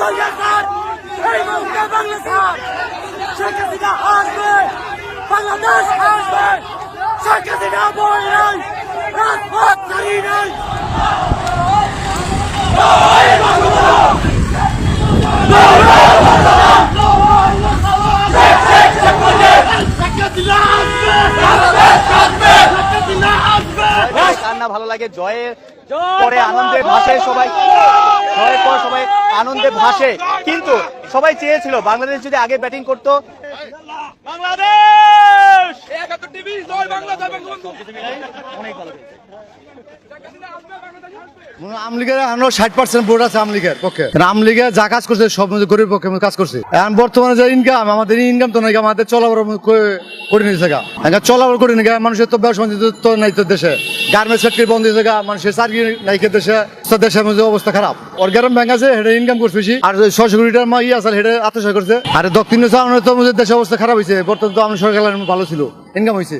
এই মুহূর্তে বাংলাদেশ শেখ হাসিনা কান্না ভালো লাগে জয়ের পরে আনন্দের ভাষায় সবাই জয়ের পর ভাসে। কিন্তু সবাই চেয়েছিল বাংলাদেশ যদি আগে ব্যাটিং করতো। বাংলাদেশ! আমলিগের এখনও ষাট পার্সেন্ট ভোট আছে আমলিগের পক্ষে। আমলিগে যা কাজ করছে সব মধ্যে পক্ষে কাজ করছে। এখন বর্তমানে যে ইনকাম আমাদের ইনকাম তো নাই আমাদের চলাবার করে নিয়েছে গা। চলাবার করে নিয়ে মানুষের তো ব্যবসা তো নাই তো দেশে। গার্মেন্টস ফ্যাক্টরি বন্ধ হয়েছে গা মানুষের চাকরি নাই দেশে। দেশের মধ্যে অবস্থা খারাপ। ওর গ্রাম ব্যাংক আছে ইনকাম করছে বেশি। আর ছয়শো কোটি আছে হেডে আত্মসহায় করছে। আর দক্ষিণ চাওয়ানোর তো দেশের অবস্থা খারাপ হয়েছে বর্তমান তো আমাদের সরকার ভালো ছিল। ইনকাম হয়েছে